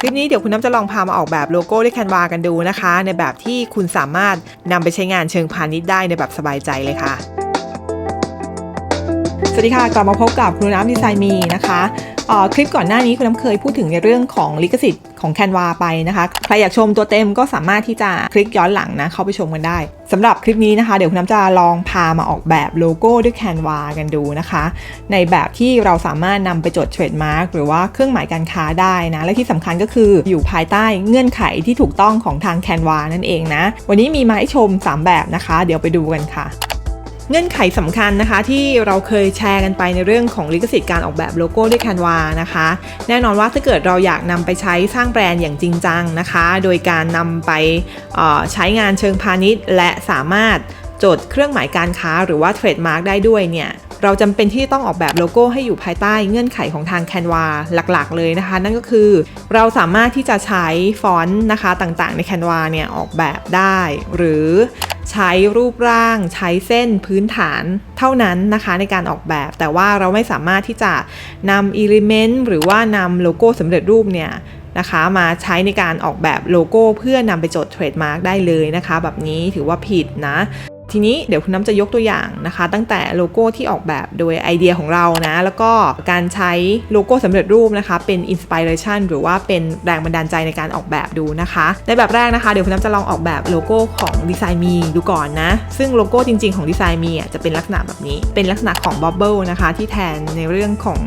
คลิปนี้เดี๋ยวคุณน้ำจะลองพามาออกแบบโลโก้ด้วยแคนวากันดูนะคะ ในแบบที่คุณสามารถนำไปใช้งานเชิงพาณิชย์ได้ในแบบสบายใจเลยค่ะ สวัสดีค่ะ กลับมาพบกับคุณน้ำดีไซน์มีนะคะคลิปก่อนหน้านี้คุณน้ำเคยพูดถึงในเรื่องของลิขสิทธิ์ของแคนวาไปนะคะ ใครอยากชมตัวเต็มก็สามารถที่จะคลิกย้อนหลังนะ เข้าไปชมกันได้สำหรับคลิปนี้นะคะ เดี๋ยวคุณน้ำจะลองพามาออกแบบโลโก้ด้วยแคนวากันดูนะคะ ในแบบที่เราสามารถนำไปจดเทรดมาร์กหรือว่าเครื่องหมายการค้าได้นะ และที่สำคัญก็คืออยู่ภายใต้เงื่อนไขที่ถูกต้องของทางแคนวานั่นเองนะ วันนี้มีมาให้ชม 3 แบบนะคะ เดี๋ยวไปดูกันค่ะ เงื่อนไขสำคัญนะคะที่เราเคยแชร์กันไปในเรื่องของลิขสิทธิ์การออกแบบโลโก้ด้วย Canva นะคะ แน่นอนว่าถ้าเกิดเราอยากนำไปใช้สร้างแบรนด์อย่างจริงจังนะคะ โดยการนำไปใช้งานเชิงพาณิชย์ และสามารถจดเครื่องหมายการค้าหรือว่าเทรดมาร์กได้ด้วยเนี่ยเราจำเป็นที่ต้องออกแบบโลโก้ให้อยู่ภายใต้เงื่อนไขของทาง Canva หลักๆ เลยนะคะ นั่นก็คือเราสามารถที่จะใช้ฟอนต์นะคะต่างๆ ใน Canva เนี่ยออกแบบได้ หรือ ใช้รูปร่าง ใช้เส้นพื้นฐานเท่านั้นนะคะในการออกแบบ แต่ว่าเราไม่สามารถที่จะนำอิเลเมนต์หรือว่านำโลโก้สำเร็จรูปเนี่ยนะคะมาใช้ในการออกแบบโลโก้เพื่อนำไปจดเทรดมาร์กได้เลยนะคะ แบบนี้ถือว่าผิดนะ ทีนี้เดี๋ยวคุณน้ำจะยกตัวอย่างนะคะ ตั้งแต่โลโก้ที่ออกแบบโดยไอเดียของเรานะ แล้วก็การใช้โลโก้สำเร็จรูปนะคะ เป็นอินสปิเรชันหรือว่าเป็นแรงบันดาลใจในการออกแบบดูนะคะ ในแบบแรกนะคะ เดี๋ยวคุณน้ำจะลองออกแบบโลโก้ของดีไซน์มีดูก่อนนะ ซึ่งโลโก้จริง ๆของดีไซน์มีอะจะเป็นลักษณะแบบนี้ เป็นลักษณะของบับเบิลนะคะ ที่แทนในเรื่องของ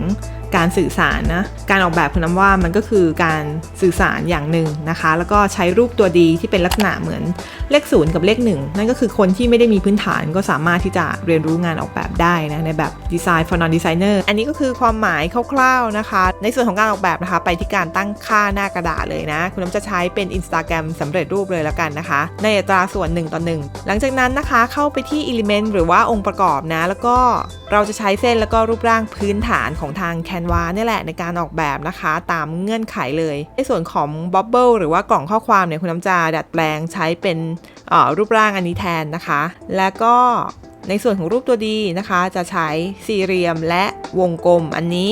การสื่อสารนะ การออกแบบคุณน้ำว่ามันก็คือการสื่อสารอย่างหนึ่งนะคะ แล้วก็ใช้รูปตัวดีที่เป็นลักษณะเหมือนเลขศูนย์กับเลขหนึ่งนั่นก็คือคนที่ไม่ได้มีพื้นฐานก็สามารถที่จะเรียนรู้งานออกแบบได้นะในแบบดีไซน์ for non designer อันนี้ก็คือความหมายคร่าวๆนะคะ ในส่วนของการออกแบบนะคะไปที่การตั้งค่าหน้ากระดาษเลยนะ คุณน้ำจะใช้เป็น Instagram สำเร็จรูปเลยแล้วกันนะคะ ในอัตราส่วน 1 ต่อ 1 หลังจากนั้นนะคะเข้าไปที่ element หรือว่าองค์ประกอบนะ แล้วก็เราจะใช้เส้นแล้วก็รูปร่างพื้นฐานของทาง Canva เนี่ยแหละในการออกแบบนะคะ ตามเงื่อนไขเลยในส่วนของ Bubble หรือว่ากล่องข้อความเนี่ยคุณน้ำจะดัดแปลงใช้เป็นรูปร่างอันนี้แทนนะคะ แล้วก็ในส่วนของรูปตัวดีนะคะ จะใช้สี่เหลี่ยมและวงกลมอันนี้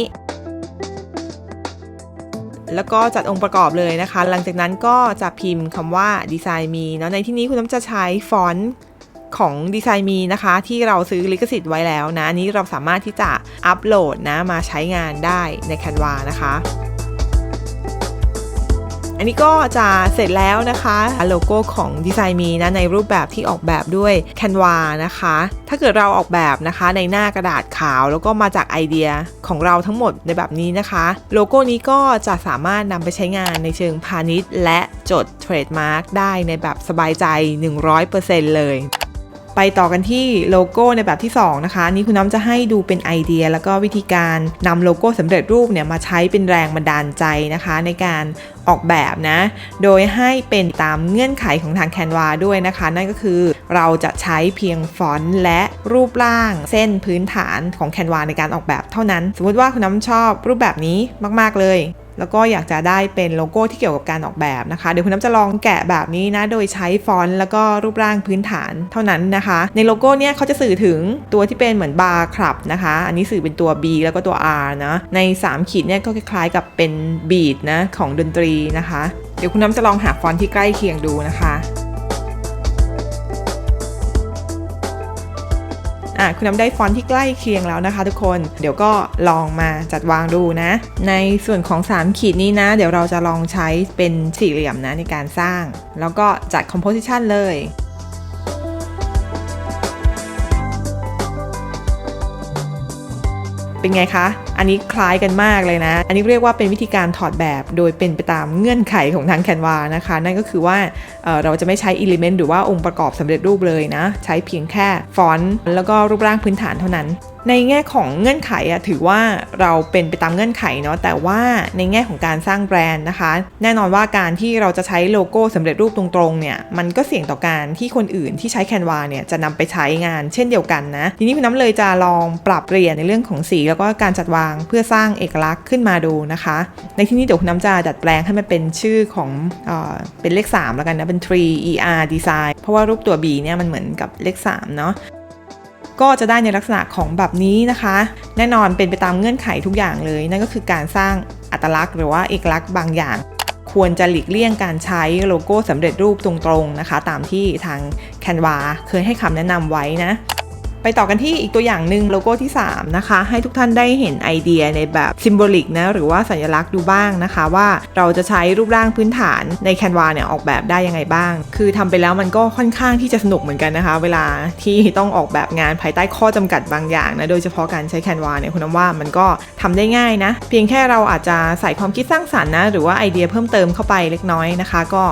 แล้วก็จัดองค์ประกอบเลยนะคะ หลังจากนั้นก็จะพิมพ์คำว่าดีไซน์มีเนาะในที่นี้คุณน้ำจะใช้ฟอนต์ ของดีไซน์มีนะคะ ที่เราซื้อลิขสิทธิ์ไว้แล้วนะอันนี้เราสามารถที่จะอัปโหลดนะมาใช้งานได้ใน Canva นะคะอันนี้ก็จะเสร็จแล้วนะคะโลโก้ของดีไซน์มีนะในรูปแบบที่ออกแบบด้วย Canva นะคะ ถ้าเกิดเราออกแบบนะคะในหน้ากระดาษขาวแล้วก็มาจากไอเดียของเราทั้งหมดในแบบนี้นะคะ โลโก้นี้ก็จะสามารถนำไปใช้งานในเชิงพาณิชย์ และจดเทรดมาร์กได้ในแบบสบายใจ 100%เลย ไปต่อกันที่โลโก้ในแบบที่ 2 นะคะนี่คุณน้ำจะให้ดูเป็นไอเดีย แล้วก็วิธีการนำโลโก้สำเร็จรูปเนี่ยมาใช้เป็นแรงบันดาลใจนะคะ ในการออกแบบนะ โดยให้เป็นตามเงื่อนไขของทาง Canva ด้วยนะคะ นั่นก็คือเราจะใช้เพียงฟอนต์และรูปร่างเส้นพื้นฐานของ Canva ในการออกแบบเท่านั้น สมมติว่าคุณน้ำชอบรูปแบบนี้มาก ๆ เลย แล้วก็อยากจะได้เป็นโลโก้ที่เกี่ยวกับการออกแบบนะคะ เดี๋ยวคุณน้ำจะลองแกะแบบนี้นะ โดยใช้ฟอนต์แล้วก็รูปร่างพื้นฐานเท่านั้นนะคะ ในโลโก้เนี่ยเขาจะสื่อถึงตัวที่เป็นเหมือนบาร์ครับนะคะ อันนี้สื่อเป็นตัว B แล้วก็ตัว R นะ ใน 3 ขีดเนี่ยก็คล้ายๆกับเป็นบีดนะของดนตรีนะคะ เดี๋ยวคุณน้ำจะลองหาฟอนต์ที่ใกล้เคียงดูนะคะ อะคุณน้ำได้ฟอนต์ที่ใกล้เคียงแล้วนะคะ ทุกคนเดี๋ยวก็ลองมาจัดวางดูนะ ในส่วนของ 3 ขีดนี้นะ เดี๋ยวเราจะลองใช้เป็นสี่เหลี่ยมนะในการสร้าง แล้วก็จัดคอมโพสิชันเลย เป็นไงคะ อันนี้คล้ายกันมากเลยนะ อันนี้เรียกว่าเป็นวิธีการถอดแบบโดยเป็นไปตามเงื่อนไขของทางแคนวานะคะ นั่นก็คือว่าเเราจะไม่ใช้ element หรือว่าองค์ประกอบสำเร็จรูปเลยนะ ใช้เพียงแค่ฟอนต์แล้วก็รูปร่างพื้นฐานเท่านั้นในแง่ของเงื่อนไขอะถือว่าเราเป็นไปตามเงื่อนไขเนาะแต่ว่าในแง่ของการสร้างแบรนด์นะคะ แน่นอนว่าการที่เราจะใช้โลโก้สำเร็จรูปตรงๆเนี่ยมันก็เสี่ยงต่อการที่คนอื่นที่ใช้ Canva เนี่ยจะนำไปใช้งานเช่นเดียวกันนะทีนี้คุณน้ำเลยจะลองปรับเปลี่ยนในเรื่องของสี แล้วก็การจัดวางเพื่อสร้างเอกลักษณ์ขึ้นมาดูนะคะ ในที่นี้เดี๋ยวคุณน้ำจะดัดแปลงให้มันเป็นชื่อของเออเป็นเลข3แล้วกันนะเป็น tree er design เพราะว่ารูปตัว B เนี่ยมันเหมือนกับเลข3เนาะ ก็จะได้ในลักษณะของแบบนี้นะคะ แน่นอนเป็นไปตามเงื่อนไขทุกอย่างเลย นั่นก็คือการสร้างอัตลักษณ์ หรือว่าเอกลักษณ์บางอย่าง ควรจะหลีกเลี่ยงการใช้โลโก้สำเร็จรูปตรงๆนะคะ ตามที่ทาง Canva เคยให้คำแนะนำไว้นะ ไปต่อกันที่อีกตัวอย่างหนึ่งโลโก้ที่ 3 นะคะ ให้ทุกท่านได้เห็นไอเดียในแบบซิมโบลิกนะหรือว่าสัญลักษณ์ดูบ้างนะคะ ว่าเราจะใช้รูปร่างพื้นฐานใน Canva เนี่ยออกแบบได้ยังไงบ้าง คือทำไปแล้วมันก็ค่อนข้างที่จะสนุกเหมือนกันนะคะ เวลาที่ต้องออกแบบงานภายใต้ข้อจำกัดบางอย่างนะโดยเฉพาะการใช้ Canva เนี่ยคุณน้ำว่ามันก็ทำได้ง่ายนะ เพียงแค่เราอาจจะใส่ความคิดสร้างสรรค์นะหรือว่าไอเดียเพิ่มเติมเข้าไปเล็กน้อยนะคะ ก็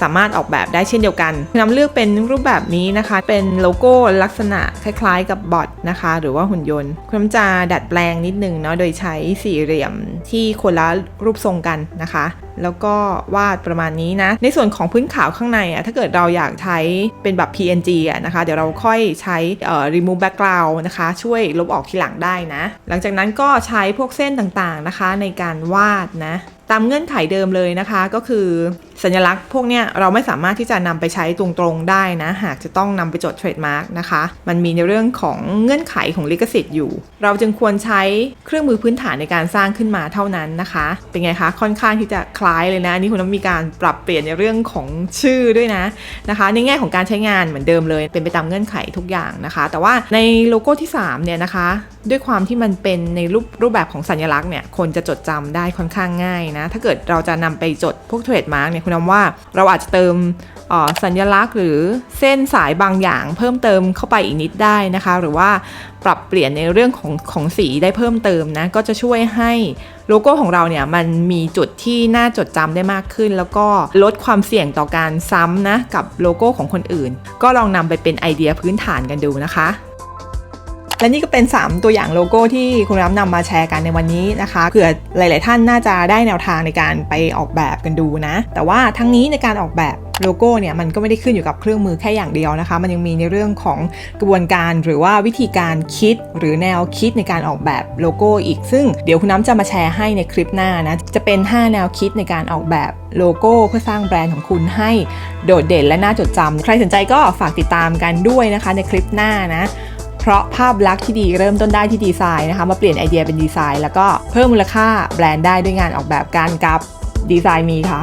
สามารถออกแบบได้เช่นเดียวกันนำเลือกเป็นรูปแบบนี้นะคะ เป็นโลโก้ลักษณะคล้ายๆ กับบอทนะคะ หรือว่าหุ่นยนต์คุณน้ำจะดัดแปลงนิดนึงเนาะโดยใช้สี่เหลี่ยมที่คนละรูปทรงกันนะคะ แล้วก็วาดประมาณนี้นะ ในส่วนของพื้นขาวข้างในอะถ้าเกิดเราอยากใช้เป็นแบบ PNG อะนะคะ เดี๋ยวเราค่อยใช้เอ่อ remove background นะคะ ช่วยลบออกทีหลังได้นะ หลังจากนั้นก็ใช้พวกเส้นต่างๆนะคะ ในการวาดนะ ตามเงื่อนไขเดิมเลยนะคะก็คือสัญลักษณ์พวกเนี้ยเราไม่สามารถที่จะนำไปใช้ตรงๆได้นะ หากจะต้องนำไปจดเทรดมาร์กนะคะ มันมีในเรื่องของเงื่อนไขของลิขสิทธิ์อยู่ เราจึงควรใช้เครื่องมือพื้นฐานในการสร้างขึ้นมาเท่านั้นนะคะ เป็นไงคะค่อนข้างที่จะคล้ายเลยนะนี่คุณต้องมีการปรับเปลี่ยนในเรื่องของชื่อด้วยนะนะคะ ในแง่ของการใช้งานเหมือนเดิมเลยเป็นไปตามเงื่อนไขทุกอย่างนะคะ แต่ว่าในโลโก้ที่3เนี่ยนะคะ ด้วยความที่มันเป็นในรูปรูปแบบของสัญลักษณ์เนี่ยคนจะจดจำได้ค่อนข้างง่ายนะถ้าเกิดเราจะนำไปจดพวกเทรดมาร์กเนี่ยคุณนำว่าเราอาจจะเติมสัญลักษณ์หรือเส้นสายบางอย่าง เพิ่มเติมเข้าไปอีกนิดได้นะคะ หรือว่าปรับเปลี่ยนในเรื่องของของสีได้เพิ่มเติมนะ ก็จะช่วยให้โลโก้ของเราเนี่ยมันมีจุดที่น่าจดจำได้มากขึ้น แล้วก็ลดความเสี่ยงต่อการซ้ำนะกับโลโก้ของคนอื่น ก็ลองนำไปเป็นไอเดียพื้นฐานกันดูนะคะ และนี่ก็เป็น 3 ตัวอย่างโลโก้ที่คุณรับนำมาแชร์กันในวันนี้นะคะเผื่อหลาย ๆ ท่านน่าจะได้แนวทางในการไปออกแบบกันดูนะ แต่ว่าทั้งนี้ในการออกแบบโลโก้เนี่ยมันก็ไม่ได้ขึ้นอยู่กับเครื่องมือแค่อย่างเดียวนะคะ มันยังมีในเรื่องของกระบวนการหรือว่าวิธีการคิดหรือแนวคิดในการออกแบบโลโก้อีก ซึ่งเดี๋ยวคุณน้ำจะมาแชร์ให้ในคลิปหน้านะจะเป็น 5 แนวคิดในการออกแบบโลโก้เพื่อสร้างแบรนด์ของคุณให้โดดเด่นและน่าจดจำใครสนใจก็ฝากติดตามกันด้วยนะคะในคลิปหน้านะ เพราะภาพลักษณ์ที่ดีเริ่มต้นได้ที่ดีไซน์นะคะ มาเปลี่ยนไอเดียเป็นดีไซน์ แล้วก็เพิ่มมูลค่าแบรนด์ได้ด้วยงานออกแบบการกับดีไซน์มีค่ะ